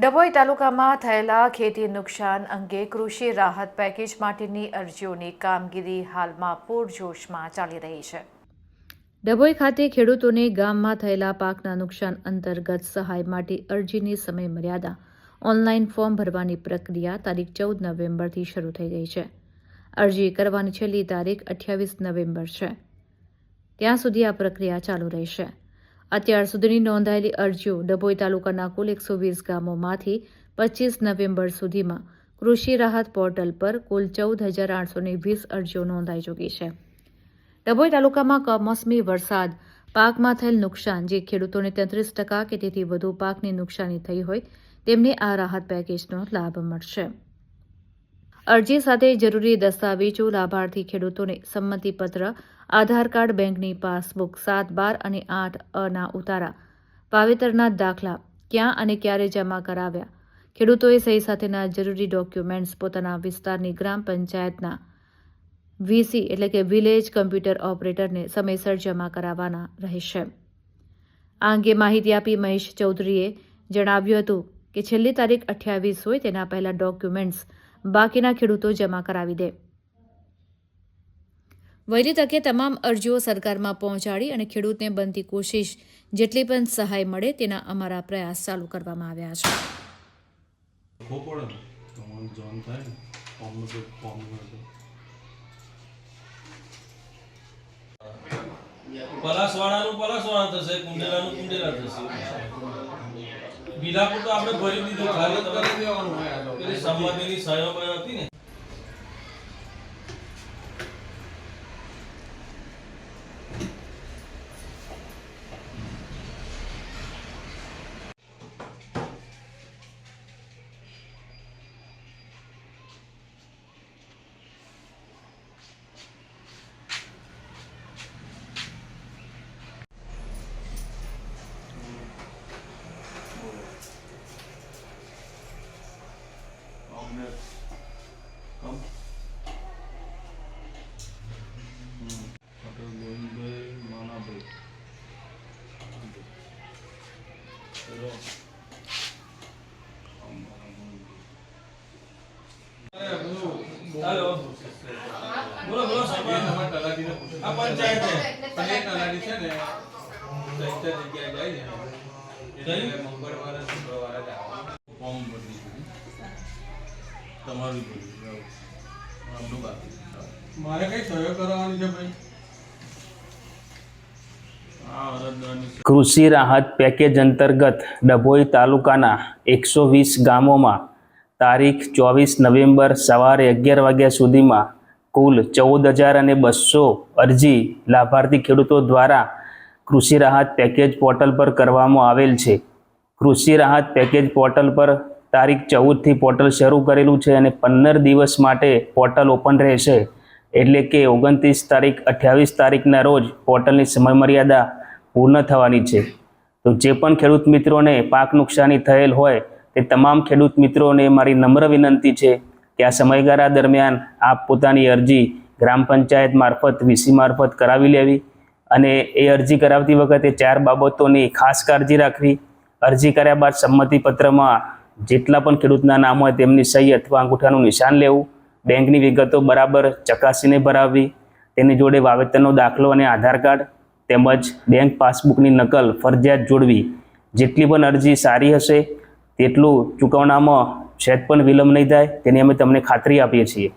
ડભોઈ તાલુકામાં થયેલા ખેતી નુકસાન અંગે કૃષિ રાહત પેકેજ માટેની અરજીઓની કામગીરી હાલમાં પૂરજોશમાં ચાલી રહી છે. ડભોઈ ખાતે ખેડૂતોને ગામમાં થયેલા પાકના નુકસાન અંતર્ગત સહાય માટે અરજીની સમયમર્યાદા ઓનલાઈન ફોર્મ ભરવાની પ્રક્રિયા તારીખ ચૌદ નવેમ્બરથી શરૂ થઈ ગઈ છે. અરજી કરવાની છેલ્લી તારીખ અઠ્યાવીસ નવેમ્બર છે. ત્યાં સુધી આ પ્રક્રિયા ચાલુ રહેશે. અત્યાર સુધીની નોંધાયેલી અરજીઓ ડભોઈ તાલુકાના કુલ એકસો વીસ ગામોમાંથી પચીસ નવેમ્બર સુધીમાં કૃષિ રાહત પોર્ટલ પર કુલ ચૌદ હજાર આઠસો વીસ અરજીઓ નોંધાઈ ચૂકી છે. ડભોઈ તાલુકામાં કમોસમી વરસાદ, પાકમાં થયેલ નુકસાન, જે ખેડૂતોને તેત્રીસ ટકા કે તેથી વધુ પાકની નુકસાની થઈ હોય, તેમને આ રાહત પેકેજનો લાભ મળશે. અરજી સાથે જરૂરી દસ્તાવેજો લાભાર્થી ખેડૂતોને સંમતિપત્ર આધાર કાર્ડ, બેંકની પાસબુક, સાત, બાર અને આઠ અના ઉતારા. વાવેતરના દાખલા, ક્યાં અને ક્યારે જમા કરાવ્યા? ખેડૂતોએ સહી સાથેના જરૂરી ડોક્યુમેન્ટ્સ પોતાના વિસ્તારની ગ્રામ પંચાયતના વીસી એટલે કે વિલેજ કમ્પ્યુટર ઓપરેટરને સમયસર જમા કરાવવાના રહેશે. આ અંગે માહિતી આપી મહેશ ચૌધરીએ જણાવ્યું હતું કે છેલ્લી તારીખ અઠ્યાવીસ હોય તેના પહેલાં ડોક્યુમેન્ટ્સ બાકીના ખેડૂતો જમા કરાવી દે. વહેલી તકે તમામ અરજીઓ સરકારમાં પહોંચાડી અને ખેડૂતને બનતી કોશિશ જેટલી પણ સહાય મળે તેના અમારા પ્રયાસ ચાલુ કરવામાં આવ્યા છે. તમારું પલાસવાળાનું પલાસવાળા થશે કુંડેલાનું કુંડેલા થશે. બિલાપુર તો આપણે ભરી દીધું ખાલી કરી દેવાનું. હોય આ સંમતિની સહયો હતી ને. બોલો બોલો પૂછો. આ પંચાયત છે. તલાટી છે ને ત્રણ જગ્યાએ જાય ને મંગળવારે શુક્રવારે જ આવે. ફોર્મ ભરી દીધું. તમારું જોયું બાકી. મારે કઈ સહયોગ કરવાની છે ભાઈ? કૃષિ રાહત પેકેજ અંતર્ગત ડભોઈ તાલુકાના એકસો વીસ ગામોમાં તારીખ ચોવીસ નવેમ્બર સવારે અગિયાર વાગ્યા સુધીમાં કુલ ચૌદ હજાર અને બસો અરજી લાભાર્થી ખેડૂતો દ્વારા કૃષિ રાહત પેકેજ પોર્ટલ પર કરવામાં આવેલ છે. કૃષિ રાહત પેકેજ પોર્ટલ પર તારીખ ચૌદથી પોર્ટલ શરૂ કરેલું છે અને પંદર દિવસ માટે પોર્ટલ ઓપન રહેશે. એટલે કે ઓગણત્રીસ તારીખ, અઠ્યાવીસ તારીખના રોજ પોર્ટલની સમયમર્યાદા પૂર્ણ થવાની છે. તો જે પણ ખેડૂત મિત્રોને પાક નુકસાની થયેલ હોય, તે તમામ ખેડૂત મિત્રોને મારી નમ્ર વિનંતી છે કે આ સમયગાળા દરમિયાન આપ પોતાની અરજી ગ્રામ પંચાયત મારફત, વીસી મારફત કરાવી લેવી અને એ અરજી કરાવતી વખતે ચાર બાબતોની ખાસ કાળજી રાખવી. અરજી કર્યા બાદ સંમતિ પત્રમાં જેટલા પણ ખેડૂતના નામ હોય તેમની સહી અથવા અંગૂઠાનું નિશાન લેવું, બેંકની વિગતો બરાબર ચકાસીને ભરાવવી, તેની જોડે વાવેતરનો દાખલો અને આધાર કાર્ડ તેમજ બેંક પાસબુકની નકલ ફરજિયાત જોડવી. જેટલી પણ અરજી સારી હશે, તેટલું ચૂકવણામાં સહેજ પણ વિલંબ નહીં થાય, તેની અમે તમને ખાતરી આપીએ છીએ.